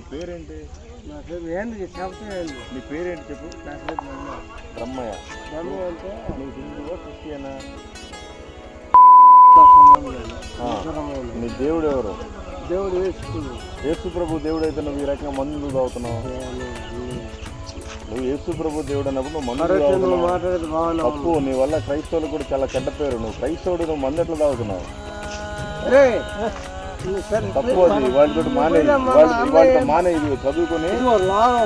నీ పేరేంటి? నా పేరు ఏంది? చెప్తాయండి నీ పేరేంటి చెప్పు? నా పేరు బ్రహ్మ బ్రహ్మయ్య. బ్రహ్మ అంటే నువ్వు హిందువా క్రిస్టియనా. నీ దేవుడు ఎవరు దేవుడు యేసు ప్రభు దేవుడు అయితే నువ్వు ఈ రకంగా మందు తాగుతున్నావు? నువ్వు యేసు ప్రభు దేవుడు అన్నప్పుడు నువ్వు మందు తప్పు నీ వల్ల క్రైస్తవులు కూడా చాలా చెడ్డ పేరు. నువ్వు క్రైస్తవుడు నువ్వు మందు ఎట్లా తాగుతున్నావు అరే నువ్వు సరే తప్పు అది వాళ్ళతో మానే వాళ్ళు వాళ్ళతో మానే ఇది చదువుకొని.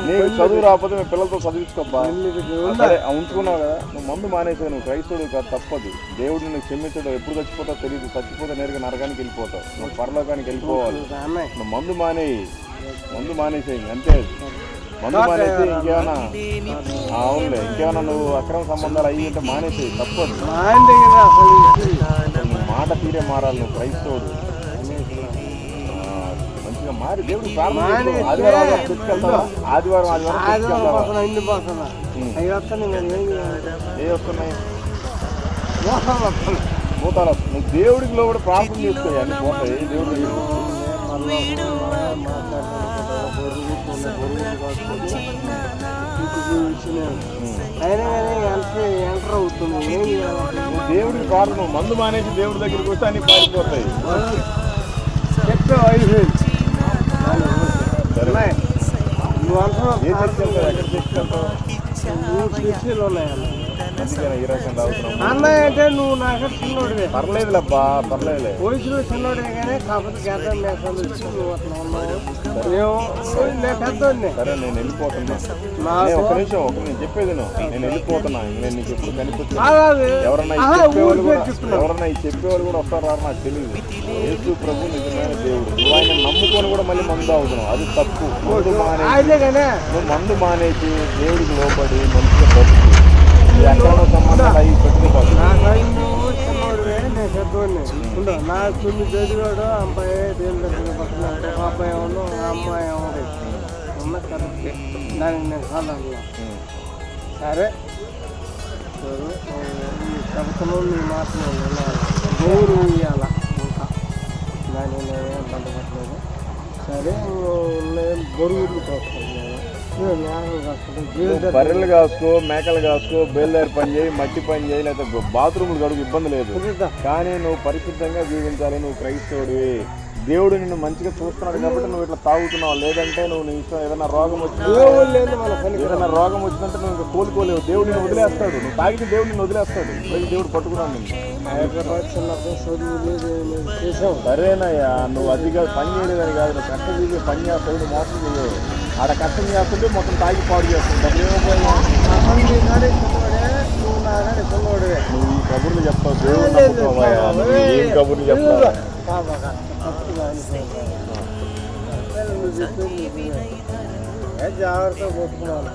నీకు చదువు రాకపోతే మీ పిల్లలతో చదివించుకోబ్బా. ఉంచుకున్నావు కదా. నువ్వు మందు మానేసావు. నువ్వు క్రైస్తవుడు కాదు తప్పదు. దేవుడు నిన్ను క్షమించడు. ఎప్పుడు చచ్చిపోతావు తెలియదు చచ్చిపోతే నేరుగా నరకానికి వెళ్ళిపోతావు. నువ్వు పరలోకానికి వెళ్ళిపోవాలి. నువ్వు మందు మానేయి మందు మానేసేయి అంతే. మందు మానేసి ఇంకేమైనా అవునులే. ఇంకేమైనా నువ్వు అక్రమ సంబంధాలు అయ్యి ఉంటే మానేసేయి. తప్పదు. మాట తీరే మారాలి నువ్వు క్రైస్తవుడు. మారి దేవుడు. ఆదివారం ఆదివారం? ఆదివారం? పోతున్నా. అవి ఏం వస్తున్నాయి. నువ్వు దేవుడికి లో కూడా ప్రార్థన చేసుకో అన్ని పోతాయి దేవుడి. అయినా కానీ ఎంటర్ అవుతుంది దేవుడికి ప్రార్థన నువ్వు మందు మానేసి దేవుడి దగ్గరికి వస్తే అన్ని పారిపోతాయి చెప్పే అయిపోయింది సరే నువ్వు అంటున్నావు. అన్నయ్య అంటే నువ్వు నాకు చిన్నోడివే. పర్లేదులేబ్బా పర్లేదులే. వయసులో చిన్నోడే కానీ కాకపోతే గడ్డ నువ్వు అట్లా ఉన్నావు. మేము నేను పెద్దోడిని. సరే నేను వెళ్ళిపోతున్నా. ఒక నిమిషం ఒక నేను చెప్పేది. నేను వెళ్ళిపోతున్నా. నేను నీకు ఎప్పుడు కాదు ఎవరన్నా. ఎవరన్నా ఈ చెప్పేవాళ్ళు కూడా వస్తారో రారో నాకు తెలియదు యేసు ప్రభు నిజమైన దేవుడు. నువ్వు ఆయన నమ్ముకొని కూడా మళ్ళీ మందు అవుతున్నావు అది తప్పు. మందు మానేసి నువ్వు మందు మానేసి దేవుడికి లోబడి మంచిగా బతుకు నా తుమ్మి చదివాడు అబ్బాయి దేవుని దగ్గర పక్కన అబ్బాయి ఎవరు అమ్మాయి ఎవరు ఉన్న కరెక్ట్ దానికి నేను కాదన్నా సరే సరే, ఈ ప్రభుత్వం నీ మాటలు వినాలి ఇవ్వాల ఇంకా దాన్ని నేనేం బంధపడలేదు సరే నేను బొరుగులు కోసుకుంటున్నాను బర్రెలు కాసుకో మేకలు కాసుకో బేల్దారి పని చేయి మట్టి పని చేయి లేకపోతే బాత్రూములు గడుగు ఇబ్బంది లేదు. కానీ నువ్వు పరిశుద్ధంగా జీవించాలి నువ్వు క్రైస్తవుడివి. దేవుడు నిన్ను మంచిగా చూస్తున్నాడు కాబట్టి నువ్వు ఇట్లా తాగుతున్నావు. లేదంటే నువ్వు నీ ఇష్టం ఏదైనా రోగం వచ్చింది ఏదైనా రోగం వచ్చిందంటే నువ్వు ఇంకా కోలుకోలేవు దేవుడు నిన్ను వదిలేస్తాడు. నువ్వు తాగితే దేవుడు నిన్ను వదిలేస్తాడు. దేవుడు పట్టుకున్నాను నిన్ను. సరేనయ్యా నువ్వు అదిగా పని చేయలేదని కాదు. నువ్వు కష్టం చేసి పని చేస్తావు మోసం చేయవు ఆడ కష్టం చేస్తుంటే మొత్తం తాగి పాడు నువ్వు ఈ కబుర్లు చెప్తావు దేవుడు నువ్వు ఏం కబుర్లు చెప్తావు జాగ్రత్తగా పోతున్నాను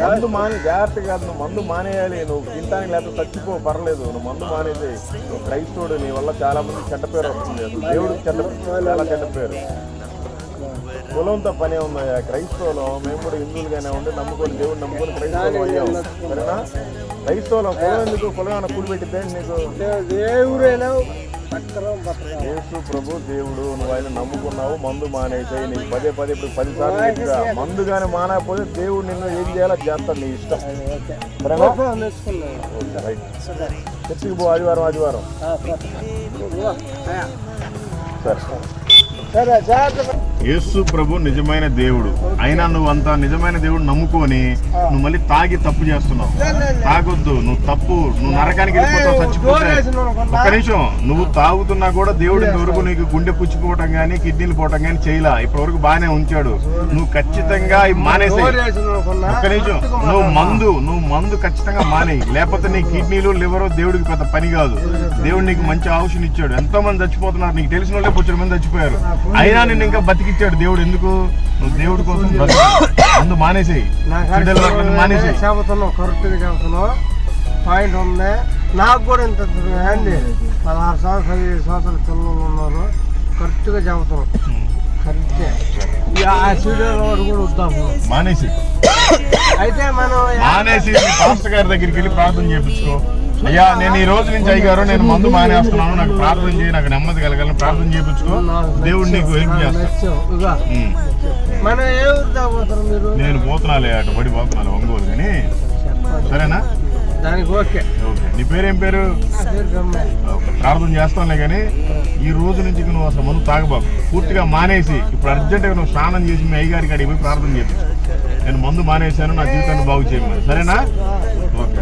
మందు మాని జాగ్రత్త కాదు నువ్వు మందు మానేయాలి. నువ్వు తింటానికి లేకపోతే చచ్చిపో పర్లేదు. నువ్వు మందు మానేసి నువ్వు క్రైస్తవుడు నీ వల్ల చాలా మంది చెడ్డ పేరు వస్తుంది. దేవుడికి చెడ్డ చాలా చెడ్డ పేరు. కులంతో పనే ఉందయ్యా క్రైస్తవులం మేము కూడా హిందువులుగానే ఉండి నమ్ముకొని దేవుడు నమ్ముకొని క్రైస్తవులం అయ్యాం. సరేనా? క్రైస్తవులం కులం ఎందుకు కులం కూలి పెట్టితే నీకు? దేవుడైనా బతకాలి యేసు ప్రభు దేవుడు నువ్వు ఆయన నమ్ముకున్నావు మందు మానేసాయి నీకు. పదే పదే ఇప్పుడు పది సార్లు మందు కానీ మానకపోతే దేవుడు నిన్ను ఏం చేయాలో చేస్తాడు నీ ఇష్టం. చర్చికి పో ఆదివారం ఆదివారం. సరే. యేసు ప్రభు నిజమైన దేవుడు. అయినా నువ్వు అంత నిజమైన దేవుడు నమ్ముకొని నువ్వు మళ్ళీ తాగి తప్పు చేస్తున్నావు. తాగొద్దు నువ్వు తప్పు నువ్వు నరకానికి వెళ్ళిపోతావు చచ్చిపోతే ఒక్క నిమిషం నువ్వు తాగుతున్నా కూడా దేవుడు ఇంతవరకు నీకు గుండె పుచ్చిపోవటం కానీ కిడ్నీలు పోవటం కానీ చేయలా. ఇప్పటి వరకు బాగానే ఉంచాడు. నువ్వు ఖచ్చితంగా ఇవి మానేసేయి. ఒక్క నిమిషం నువ్వు మందు నువ్వు మందు ఖచ్చితంగా మానేయి. లేకపోతే నీ కిడ్నీలు లివర్ దేవుడికి పెద్ద పని కాదు. దేవుడు నీకు మంచి ఆవుషన్ ఇచ్చాడు. ఎంతో మంది చచ్చిపోతున్నారు. నీకు తెలిసిన వాళ్ళే బొచ్చిన మంది చచ్చిపోయారు. అయినా నిన్ను ఇంకా బతికిచ్చాడు దేవుడు. ఎందుకు? నువ్వు దేవుడి కోసం. మందు మానేసేయి. మానేసేయి. పాయింట్ ఉంది. నాకు కూడా ఇంత ఏంది పదహారు సంవత్సరాలు పదిహేడు సంవత్సరాల పిల్లలు ఉన్నారు. కరెక్ట్గా కరెక్టే. ఇక ఆ కూడా వద్దాము. మానేసి అయితే మనం మానేసి పాస్టర్ గారి దగ్గరికి వెళ్ళి ప్రార్థన చేయించుకో. అయ్యా నేను ఈ రోజు నుంచి అయ్యారు నేను మందు మానేస్తున్నాను. నాకు ప్రార్థన చేయి నాకు నెమ్మది కలగాలని ప్రార్థన చేయించుకో. దేవుడు నీకు హెల్ప్ మీరు? నేను పోతున్నాలే అటు పడి పోతున్నాను ఒంగోలు కానీ. సరేనా? దానికి ఓకే. ఓకే. నీ పేరేం పేరు. ప్రార్థన చేస్తానులే కానీ ఈ రోజు నుంచి నువ్వు అసలు మందు తాగబాకు. పూర్తిగా మానేసి ఇప్పుడు అర్జెంటుగా నువ్వు స్నానం చేసి మీ అయ్యగారికి అడిగి పోయి ప్రార్థన చేసి నేను మందు మానేశాను నా జీవితాన్ని బాగు చేయమని. సరేనా?